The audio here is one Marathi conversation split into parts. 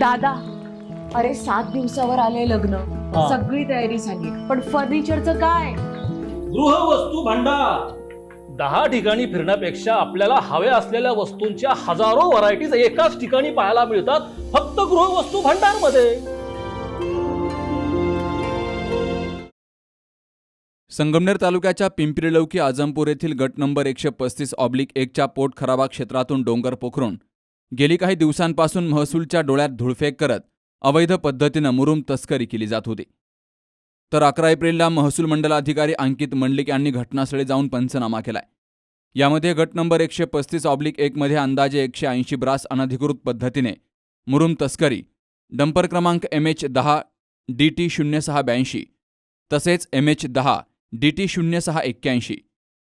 दादा अरे सात दिवसावर आले लग्न. हा. सगळी तयारी झाली. पण फर्निचरचं काय? गृहवस्तू भांडार. दहा ठिकाणी फिरण्यापेक्षा आपल्याला हव्या असलेल्या वस्तूंच्या हजारो व्हरायटीज एकाच ठिकाणी पाहायला मिळतात फक्त गृहवस्तू भांडारमध्ये संगमनेर तालुक्याच्या पिंपरीलौकी आजमपूर येथील गट नंबर एकशे पस्तीस ऑब्लिक एकच्या पोट खराबा क्षेत्रातून डोंगर पोखरून गेली काही दिवसांपासून महसूलच्या डोळ्यात धुळफेक करत अवैध पद्धतीनं मुरुम तस्करी केली जात होती. तर अकरा एप्रिलला महसूल मंडलाधिकारी अंकित मंडलिक यांनी घटनास्थळी जाऊन पंचनामा केलाय. यामध्ये गट नंबर एकशे पस्तीस ऑब्लिक एकमध्ये अंदाजे एकशे ऐंशी ब्रास अनधिकृत पद्धतीने मुरुम तस्करी डंपर क्रमांक एम एच दहा डी टी शून्य सहा ब्याऐंशी तसेच एम एच दहा डी टी शून्य सहा एक्क्याऐंशी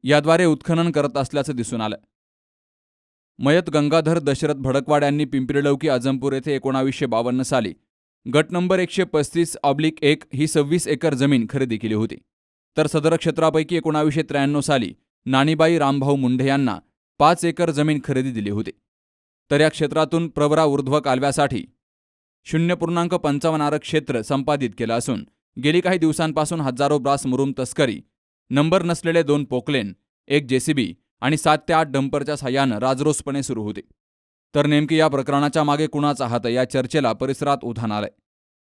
याद्वारे उत्खनन करत असल्याचं दिसून आलं. मयत गंगाधर दशरथ भडकवाड यांनी पिंपरीलौकी आजमपूर येथे एकोणावीसशे बावन्न साली गट नंबर एकशे पस्तीस ऑब्लिक एक ही सव्वीस एकर जमीन खरेदी केली होती. तर सदर क्षेत्रापैकी एकोणावीसशे त्र्याण्णव साली नाणीबाई रामभाऊ मुंढे यांना पाच एकर जमीन खरेदी दिली होती. तर या क्षेत्रातून प्रवरा ऊर्ध्व कालव्यासाठी शून्य पूर्णांक पंचावन्न क्षेत्र संपादित केलं असून गेली काही दिवसांपासून हजारो ब्रास मुरुम तस्करी नंबर नसलेले दोन पोकलेन एक जेसीबी आणि सात ते आठ डंपरच्या साह्यानं राजरोसपणे सुरू होते. तर नेमकी या प्रकरणाच्या मागे कुणाचा हात या चर्चेला परिसरात उधाण आलंय.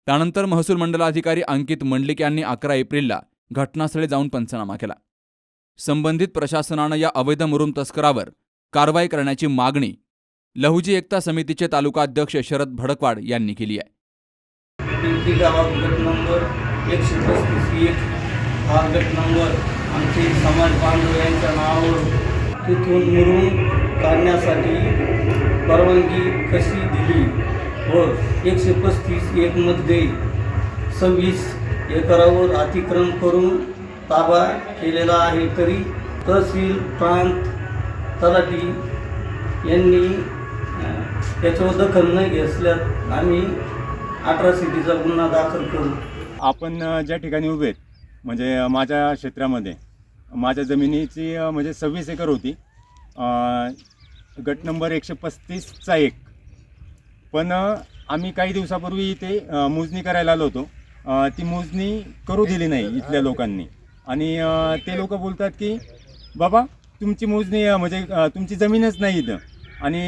त्यानंतर महसूल मंडलाधिकारी अंकित मंडलिक यांनी अकरा एप्रिलला घटनास्थळी जाऊन पंचनामा केला. संबंधित प्रशासनानं या अवैध मुरुम तस्करावर कारवाई करण्याची मागणी लहुजी एकता समितीचे तालुका अध्यक्ष शरद भडकवाड यांनी केली आहे. हा गट नंबर आमचे समाज बांधव यांच्या नावावर तिथून मुरुम काढण्यासाठी परवानगी कशी दिली व एकशे पस्तीस एकमध्ये सव्वीस एकरावर अतिक्रमण करून ताबा केलेला आहे तरी तहसील प्रांत तलाठी यांनी याच्यावर दखल न घेतल्यास आम्ही अठरा सिटीचा गुन्हा दाखल करू. आपण ज्या ठिकाणी उभे आहेत म्हणजे माझ्या क्षेत्रामध्ये माझ्या जमिनीची म्हणजे सव्वीस एकर होती. गट नंबर एकशे पस्तीसचा एक. पण आम्ही काही दिवसापूर्वी इथे मोजणी करायला आलो होतो. ती मोजणी करू दिली नाही इथल्या लोकांनी. आणि ते लोक बोलतात की बाबा तुमची मोजणी म्हणजे तुमची जमीनच नाही इथं. आणि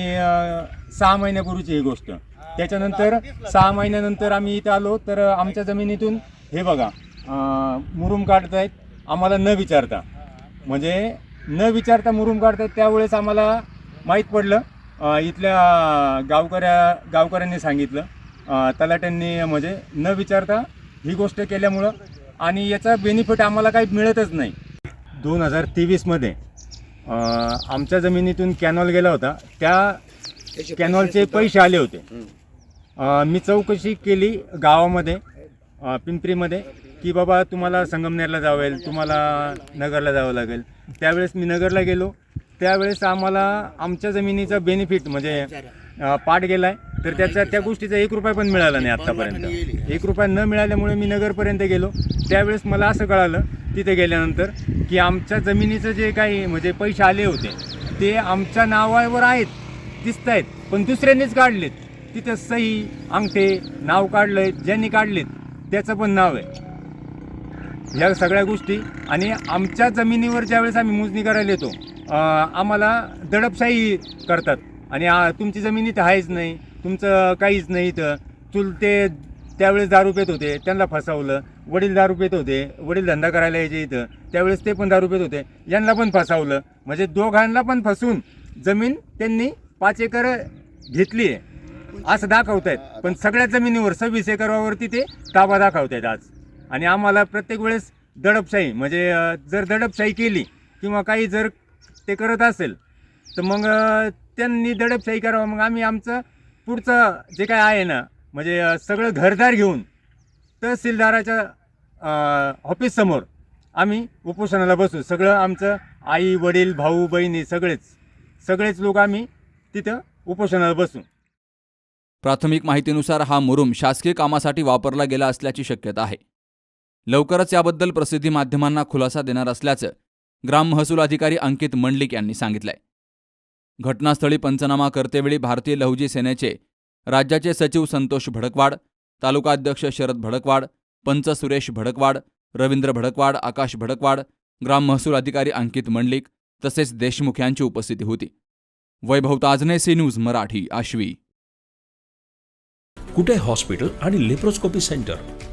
सहा महिन्यापूर्वीची ही गोष्ट. त्याच्यानंतर सहा महिन्यानंतर आम्ही इथं आलो तर आमच्या जमिनीतून हे बघा अ, मुरुम काढतायत. आम्हाला न विचारता. म्हणजे न विचारता मुरुम काढतायत त्यावेळेस आम्हाला माहीत पडलं. इथल्या गावकऱ्या गावकऱ्यांनी सांगितलं. तलाट्यांनी म्हणजे न विचारता ही गोष्ट केल्यामुळं आणि याचा बेनिफिट आम्हाला काही मिळतच नाही. दोन हजार तेवीसमध्ये आमच्या जमिनीतून कॅनॉल गेला होता. त्या कॅनॉलचे पैसे आले होते. मी चौकशी केली गावामध्ये पिंपरीमध्ये. की बाबा तुम्हाला संगमनेरला जावं लागेल तुम्हाला नगरला जावं लागेल. त्यावेळेस मी नगरला गेलो. त्यावेळेस आम्हाला आमच्या जमिनीचा बेनिफिट म्हणजे पाठ गेला आहे तर त्याच्या त्या गोष्टीचा एक रुपया पण मिळाला नाही आत्तापर्यंत एक रुपया न मिळाल्यामुळे मी नगरपर्यंत गेलो. त्यावेळेस मला असं कळालं तिथे गेल्यानंतर की आमच्या जमिनीचं जे काही म्हणजे पैसे आले होते ते आमच्या नावावर आहेत दिसत आहेत पण दुसऱ्यांनीच काढलेत. तिथं सही अंगठे नाव काढलं आहे ज्यांनी काढलेत त्याचं पण नाव आहे. ह्या सगळ्या गोष्टी. आणि आमच्या जमिनीवर ज्यावेळेस आम्ही मोजणी करायला येतो आम्हाला दडपशाही करतात. आणि तुमची जमीन इथं आहेच नाही तुमचं काहीच नाही इथं. चुलते त्यावेळेस दारू पेत होते त्यांना फसवलं. वडील दारू पेत होते वडील धंदा करायला यायचे इथं. त्यावेळेस ते पण दारू पेत होते यांना पण फसवलं. म्हणजे दोघांना पण फसवून जमीन त्यांनी पाच एकर घेतली आहे. असं दाखवत आहेत पण सगळ्या जमिनीवर सव्वीस एकरावरती ते ताबा दाखवत आहेत आज. आणि आम्हाला प्रत्येक वेळेस दडपशाही म्हणजे जर दडपशाही केली किंवा काही जर ते करत असेल तर मग त्यांनी दडपशाही करावं. मग आम्ही आमचं पुढचं जे काय आहे ना म्हणजे सगळं घरदार घेऊन तहसीलदाराच्या ऑफिससमोर आम्ही उपोषणाला बसू. सगळं आमचं आई वडील भाऊ बहिणी सगळेच सगळेच लोक आम्ही तिथं उपोषणाला बसू. प्राथमिक माहितीनुसार हा मुरुम शासकीय कामासाठी वापरला गेला असल्याची शक्यता आहे. लवकरच याबद्दल प्रसिद्धी माध्यमांना खुलासा देणार असल्याचं ग्राम महसूल अधिकारी अंकित मंडलिक यांनी सांगितलंय. घटनास्थळी पंचनामा करतेवेळी भारतीय लहुजी सेनेचे राज्याचे सचिव संतोष भडकवाड तालुकाध्यक्ष शरद भडकवाड पंच सुरेश भडकवाड रवींद्र भडकवाड आकाश भडकवाड ग्राम महसूल अधिकारी अंकित मंडलिक तसेच देशमुख यांची उपस्थिती होती. Vaibhav Tajne C news Marathi Ashvi. Kute hospital आणि लेप्रोस्कोपी सेंटर?